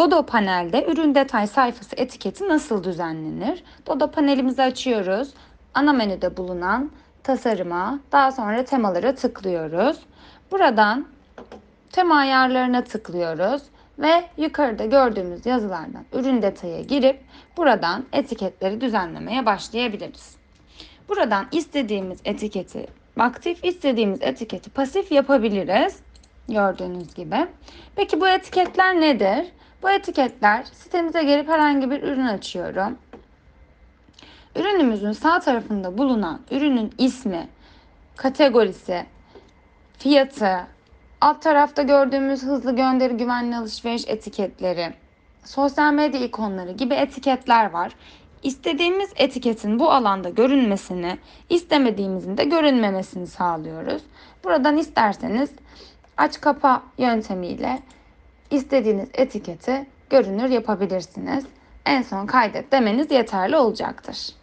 Dodo panelde ürün detay sayfası etiketi nasıl düzenlenir? Dodo panelimizi açıyoruz. Ana menüde bulunan tasarıma, daha sonra temalara tıklıyoruz. Buradan tema ayarlarına tıklıyoruz ve yukarıda gördüğümüz yazılardan ürün detaya girip buradan etiketleri düzenlemeye başlayabiliriz. Buradan istediğimiz etiketi aktif, istediğimiz etiketi pasif yapabiliriz. Gördüğünüz gibi. Peki bu etiketler nedir? Bu etiketler sitemize gelip herhangi bir ürün açıyorum. Ürünümüzün sağ tarafında bulunan ürünün ismi, kategorisi, fiyatı, alt tarafta gördüğümüz hızlı gönderi güvenli alışveriş etiketleri, sosyal medya ikonları gibi etiketler var. İstediğimiz etiketin bu alanda görünmesini, istemediğimizin de görünmemesini sağlıyoruz. Buradan isterseniz aç kapa yöntemiyle istediğiniz etiketi görünür yapabilirsiniz. En son kaydet demeniz yeterli olacaktır.